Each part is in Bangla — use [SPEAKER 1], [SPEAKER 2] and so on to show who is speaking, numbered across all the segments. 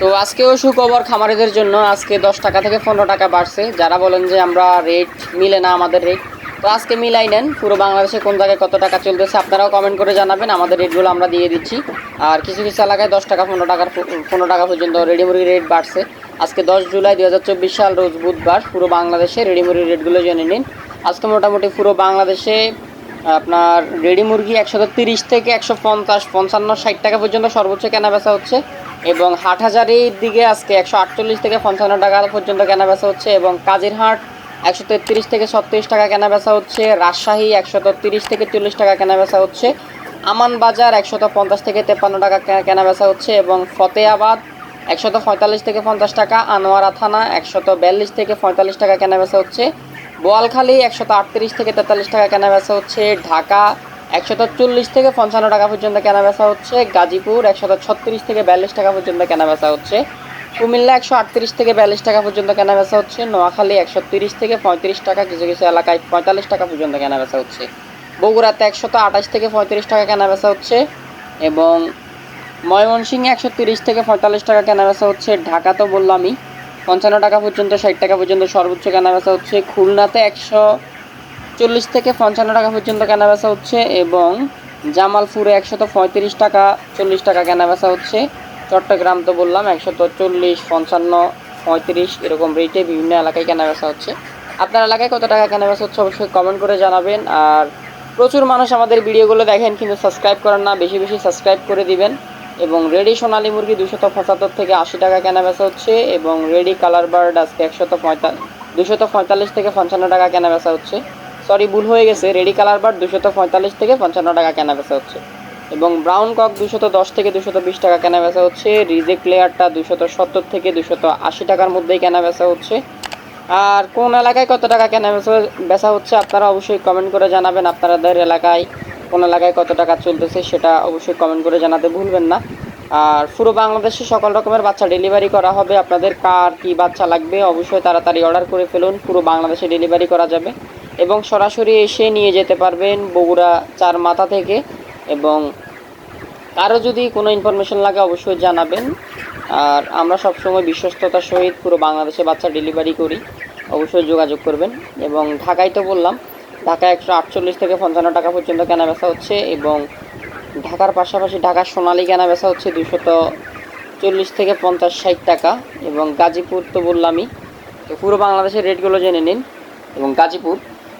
[SPEAKER 1] তো আজকেও সুখবর খামারিদের জন্য আজকে দশ টাকা থেকে পনেরো টাকা বাড়ছে। যারা বলেন যে আমরা রেট মিলে না আমাদের রেট তো আজকে মিলাই নেন। পুরো বাংলাদেশে কোন জায়গায় কত টাকা চলতেছে আপনারাও কমেন্ট করে জানাবেন। আমাদের রেটগুলো আমরা দিয়ে দিচ্ছি। আর কিছু কিছু এলাকায় দশ টাকা, পনেরো টাকার পনেরো টাকা পর্যন্ত রেডি মুরগির রেট বাড়ছে। আজকে দশ জুলাই দু হাজার চব্বিশ সাল, রোজ বুধবার পুরো বাংলাদেশে রেডি মুরগির রেটগুলো জেনে নিন। আজকে মোটামুটি পুরো বাংলাদেশে আপনার রেডি মুরগি একশো তিরিশ থেকে একশো পঞ্চাশ, পঞ্চান্ন, ষাট টাকা পর্যন্ত সর্বোচ্চ কেনা বেচা হচ্ছে। এবং হাট হাজারির দিকে আজকে একশো আটচল্লিশ থেকে পঞ্চান্ন টাকা পর্যন্ত কেনা বেচা হচ্ছে এবং কাজের হাট একশো তেত্রিশ থেকে ছত্রিশ টাকা কেনা বেচা হচ্ছে, রাজশাহী একশো তিরিশ থেকে চল্লিশ টাকা কেনা বেচা হচ্ছে আমান বাজার একশত পঞ্চাশ থেকে তেপ্পান্ন টাকা কে- কেনা বেচা হচ্ছে এবং ফতেহাবাদ একশত পঁয়তাল্লিশ থেকে পঞ্চাশ টাকা, আনোয়ারা থানা একশত বিয়াল্লিশ থেকে পঁয়তাল্লিশ টাকা কেনা বেচা হচ্ছে, বোয়ালখালী একশত আটত্রিশ থেকে তেতাল্লিশ টাকা কেনা বেচা হচ্ছে, ঢাকা একশত চল্লিশ থেকে পঞ্চান্ন টাকা পর্যন্ত কেনা বেচা হচ্ছে। গাজীপুর একশত ছত্রিশ থেকে বিয়াল্লিশ টাকা পর্যন্ত কেনা বেচা হচ্ছে। কুমিল্লা একশো আটত্রিশ থেকে বিয়াল্লিশ টাকা পর্যন্ত কেনা বেচা হচ্ছে। নোয়াখালী একশো তিরিশ থেকে পঁয়ত্রিশ টাকা, কিছু কিছু এলাকায় পঁয়তাল্লিশ টাকা পর্যন্ত কেনা বেচা হচ্ছে। বগুড়াতে একশত আঠাশ থেকে পঁয়ত্রিশ টাকা কেনা বেচা হচ্ছে এবং ময়মনসিংহে একশো তিরিশ থেকে পঁয়তাল্লিশ টাকা কেনা বেচা হচ্ছে। ঢাকা তো বললামই, পঞ্চান্ন টাকা পর্যন্ত, ষাট টাকা পর্যন্ত সর্বোচ্চ কেনা বেচা হচ্ছে। খুলনাতে একশো চল্লিশ থেকে পঞ্চান্ন টাকা পর্যন্ত কেনা বেচা হচ্ছে এবং জামালপুরে একশত পঁয়ত্রিশ টাকা, চল্লিশ টাকা কেনা বেচা হচ্ছে। চট্টগ্রাম তো বললাম, একশত চল্লিশ, পঞ্চান্ন, পঁয়ত্রিশ এরকম রেটে বিভিন্ন এলাকায় কেনা বেচা হচ্ছে। আপনার এলাকায় কত টাকা কেনা বেচা হচ্ছে অবশ্যই কমেন্ট করে জানাবেন। আর প্রচুর মানুষ আমাদের ভিডিওগুলো দেখেন, কিন্তু সাবস্ক্রাইব করেন না, বেশি বেশি সাবস্ক্রাইব করে দিবেন। এবং রেডি সোনালী মুরগি দুশত পঁচাত্তর থেকে আশি টাকা কেনা বেচা হচ্ছে এবং রেডি কালার বার্ড আজকে একশত পঁয়তাল্লিশ দুশত পঁয়তাল্লিশ থেকে পঞ্চান্ন টাকা কেনা বেচা হচ্ছে। সরি, ভুল হয়ে গেছে। রেডি কালার বার্ড দুশত পঁয়তাল্লিশ থেকে পঞ্চান্ন টাকা কেনা বেচা হচ্ছে। এবং ব্রাউন কক দুশত দশ থেকে দুশত বিশ টাকা কেনা বেচা হচ্ছে। রিজেক্ট লেয়ারটা দুশত সত্তর থেকে দুশত আশি টাকার মধ্যেই কেনা বেচা হচ্ছে। আর কোন এলাকায় কত টাকা কেনা বেচা বেচা হচ্ছে আপনারা অবশ্যই কমেন্ট করে জানাবেন। আপনাদের এলাকায় কোন এলাকায় কত টাকা চলতেছে সেটা অবশ্যই কমেন্ট করে জানাতে ভুলবেন না। আর পুরো বাংলাদেশে সকল রকমের বাচ্চা ডেলিভারি করা হবে। আপনাদের কার কি বাচ্চা লাগবে অবশ্যই তাড়াতাড়ি অর্ডার করে ফেলুন। পুরো বাংলাদেশে ডেলিভারি করা যাবে। এবং সরাসরি এসে নিয়ে যেতে পারবেন বগুড়া চার মাথা থেকে এবং কারও যদি কোনো ইনফরমেশন লাগে অবশ্যই জানাবেন। আর আমরা সবসময় বিশ্বস্ততার সহিত পুরো বাংলাদেশে বাচ্চা ডেলিভারি করি। অবশ্যই যোগাযোগ করবেন এবং ঢাকায় তো বললাম, ঢাকায় একশো আটচল্লিশ থেকে পঞ্চান্ন টাকা পর্যন্ত কেনা বেচা হচ্ছে এবং ঢাকার পাশাপাশি ঢাকার সোনালি কেনা বেচা হচ্ছে দুশত চল্লিশ থেকে পঞ্চাশ ষাট টাকা এবং গাজীপুর তো বললামই। তো পুরো বাংলাদেশের রেটগুলো জেনে নিন এবং গাজীপুর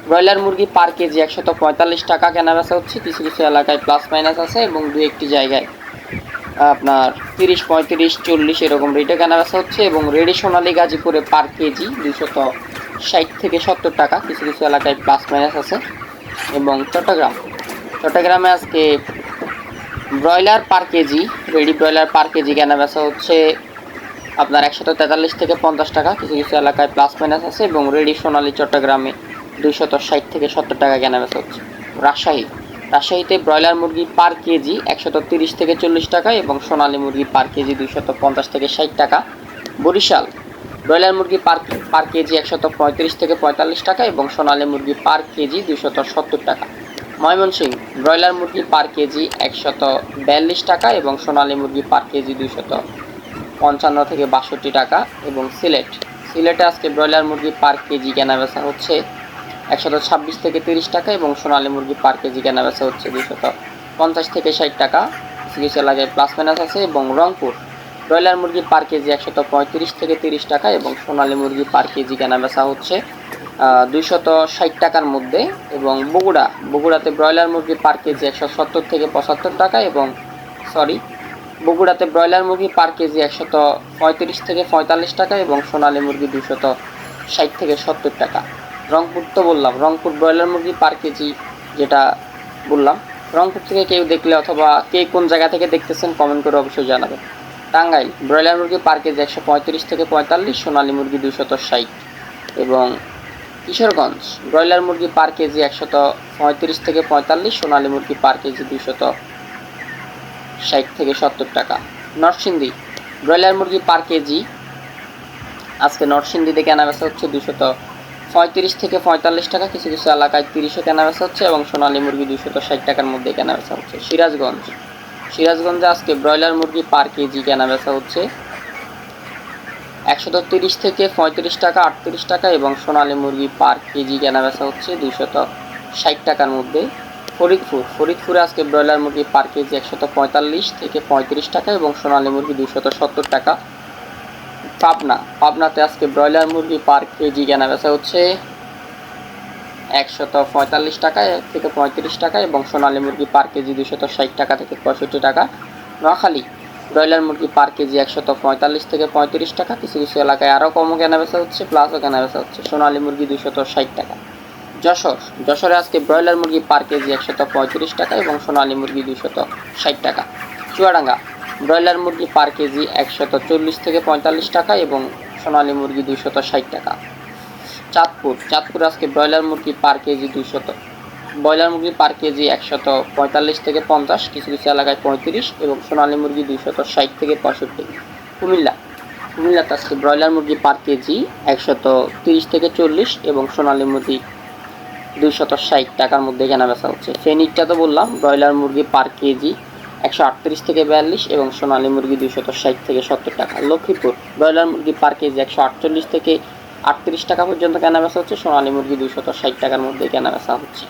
[SPEAKER 1] ব্রয়লার মুরগি পার কেজি একশত পঁয়তাল্লিশ টাকা কেনা বেচা হচ্ছে। কিছু কিছু এলাকায় প্লাস মাইনাস আছে এবং দু একটি জায়গায় আপনার তিরিশ, পঁয়ত্রিশ, চল্লিশ এরকম রেটে কেনা বেচা হচ্ছে এবং রেডি সোনালি গাজীপুরে পার কেজি দুশত ষাট থেকে সত্তর টাকা। কিছু কিছু এলাকায় প্লাস মাইনাস আছে এবং চট্টগ্রাম। চট্টগ্রামে আজকে broiler per kg ready broiler per kg কেনা বেচা হচ্ছে আপনার একশত তেতাল্লিশ থেকে পঞ্চাশ টাকা। কিছু কিছু এলাকায় প্লাস মাইনাস আছে এবং রেডি সোনালী চট্টগ্রামে দুইশত ষাট থেকে সত্তর টাকা কেনা বেচা হচ্ছে। রাজশাহী। রাজশাহীতে ব্রয়লার মুরগি পার কেজি একশত তিরিশ থেকে চল্লিশ টাকা এবং সোনালী মুরগি পার কেজি দুইশত পঞ্চাশ থেকে ষাট টাকা। বরিশাল। ব্রয়লার মুরগি পার পার কেজি একশত পঁয়ত্রিশ থেকে পঁয়তাল্লিশ টাকা এবং সোনালী মুরগি পার কেজি দুইশত সত্তর টাকা। ময়মনসিংহ। ব্রয়লার মুরগি পার কেজি একশত বিয়াল্লিশ টাকা এবং সোনালী মুরগি পার কেজি দুইশত পঞ্চান্ন থেকে বাষট্টি টাকা এবং সিলেট। সিলেটে আজকে ব্রয়লার মুরগি পার কেজি কেনা বেচা হচ্ছে একশত ছাব্বিশ থেকে তিরিশ টাকা এবং সোনালী মুরগি পার কেজি কেনা বেচা হচ্ছে দুশত পঞ্চাশ থেকে ষাট টাকা। কিছু এলাকায় প্লাস মাইনাস আছে এবং রংপুর। ব্রয়লার মুরগি পার কেজি একশত পঁয়ত্রিশ থেকে তিরিশ টাকা এবং সোনালী মুরগি পার কেজি কেনা বেচা হচ্ছে দুইশত ষাট টাকার মধ্যে এবং বগুড়া। বগুড়াতে ব্রয়লার মুরগি পার কেজি একশো সত্তর থেকে পঁচাত্তর টাকা এবং সরি বগুড়াতে ব্রয়লার মুরগি পার কেজি একশত পঁয়ত্রিশ থেকে পঁয়তাল্লিশ টাকা এবং সোনালী মুরগি দুশত ষাট থেকে সত্তর টাকা। রংপুর তো বললাম, রংপুর ব্রয়লার মুরগি পার কেজি যেটা বললাম। রংপুর থেকে কেউ দেখলে অথবা কে কোন জায়গা থেকে দেখতেছেন কমেন্ট করে অবশ্যই জানাবেন। টাঙ্গাইল, ব্রয়লার মুরগি পার কেজি একশো পঁয়ত্রিশ থেকে পঁয়তাল্লিশ, সোনালী মুরগি দুশত ষাট। এবং কিশোরগঞ্জ, ব্রয়লার মুরগি পার কেজি একশত পঁয়ত্রিশ থেকে পঁয়তাল্লিশ, সোনালী মুরগি পার কেজি দুশত ষাট থেকে সত্তর টাকা। নরসিংদী, ব্রয়লার মুরগি পার কেজি আজকে নরসিংদীতে কেনা বেচা হচ্ছে দুশত পঁয়ত্রিশ থেকে পঁয়তাল্লিশ টাকা, কিছু কিছু এলাকায় তিরিশে কেনা বেচা হচ্ছে এবং সোনালী মুরগি দুশত ষাট টাকার মধ্যে কেনা বেচা হচ্ছে। সিরাজগঞ্জ। সিরাজগঞ্জে আজকে ব্রয়লার মুরগি পার কেজি কেনা বেচা হচ্ছে একশত তিরিশ থেকে পঁয়ত্রিশ টাকা, আটত্রিশ টাকা এবং সোনালী মুরগি পার কেজি কেনা বেচা হচ্ছে দুইশত ষাট টাকার মধ্যে ফরিদপুর। ফরিদপুরে আজকে ব্রয়লার মুরগি পার কেজি একশত পঁয়তাল্লিশ থেকে পঁয়ত্রিশ টাকা এবং সোনালী মুরগি দুইশত সত্তর টাকা। পাবনা। পাবনাতে আজকে ব্রয়লার মুরগি পার কেজি কেনা বেচা হচ্ছে একশত পঁয়তাল্লিশ টাকা থেকে পঁয়ত্রিশ টাকা এবং সোনালী মুরগি পার কেজি দুশত ষাট টাকা থেকে পঁয়ষট্টি টাকা। নোয়াখালী, ব্রয়লার মুরগি পার কেজি একশত পঁয়তাল্লিশ থেকে পঁয়ত্রিশ টাকা। কিছু কিছু এলাকায় আরও কমও কেনা বেচা হচ্ছে, প্লাসও কেনা বেচা হচ্ছে সোনালী মুরগি দুশত ষাট টাকা। যশোর, যশোরে আজকে ব্রয়লার মুরগি পার কেজি একশত পঁয়ত্রিশ টাকা এবং সোনালী মুরগি দুশত ষাট টাকা। চুয়াডাঙ্গা ব্রয়লার মুরগি পার কেজি একশত চল্লিশ থেকে পঁয়তাল্লিশ টাকা এবং সোনালী মুরগি দুশত ষাট টাকা। চাঁদপুর চাঁদপুর আজকে ব্রয়লার মুরগি পার কেজি দুইশত, ব্রয়লার মুরগি পার কেজি একশত পঁয়তাল্লিশ থেকে পঞ্চাশ, কিছু কিছু এলাকায় পঁয়ত্রিশ এবং সোনালী মুরগি দুইশত ষাট থেকে পঁয়ষট্টি। কুমিল্লা, কুমিল্লাতে আজকে ব্রয়লার মুরগি পার কেজি একশত তিরিশ থেকে চল্লিশ এবং সোনালী মুরগি দুইশত ষাট টাকার মধ্যে কেনা বেচা হচ্ছে ফেনিকটা তো বললাম, ব্রয়লার মুরগি পার কেজি একশো আটত্রিশ থেকে বিয়াল্লিশ এবং সোনালী মুরগি দুইশত ষাট থেকে সত্তর টাকা। লক্ষ্মীপুর ব্রয়লার মুরগি পার কেজি একশো আটচল্লিশ থেকে আটত্রিশ টাকা পর্যন্ত কেনা বেচা হচ্ছে। সোনালী মুরগি দুইশত ষাট টাকার মধ্যে কেনা বেচা হচ্ছে।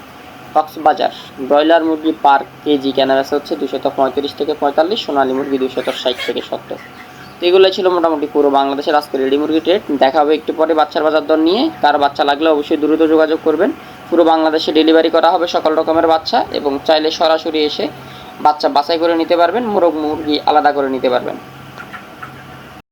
[SPEAKER 1] কক্সবাজার ব্রয়লার মুরগি পার কেজি কেনা বেচা হচ্ছে দুশত পঁয়ত্রিশ থেকে পঁয়তাল্লিশ, সোনালী মুরগি দুইশত ষাট থেকে সত্তর। তো এগুলো ছিল মোটামুটি পুরো বাংলাদেশের আজকে রেডি মুরগি রেট দেখা হবে একটু পরে বাচ্চার বাজার দর নিয়ে। কার বাচ্চা লাগলে অবশ্যই দ্রুত যোগাযোগ করবেন। পুরো বাংলাদেশে ডেলিভারি করা হবে সকল রকমের বাচ্চা এবং চাইলে সরাসরি এসে বাচ্চা বাছাই করে নিতে পারবেন মোরগ মুরগি আলাদা করে নিতে পারবেন।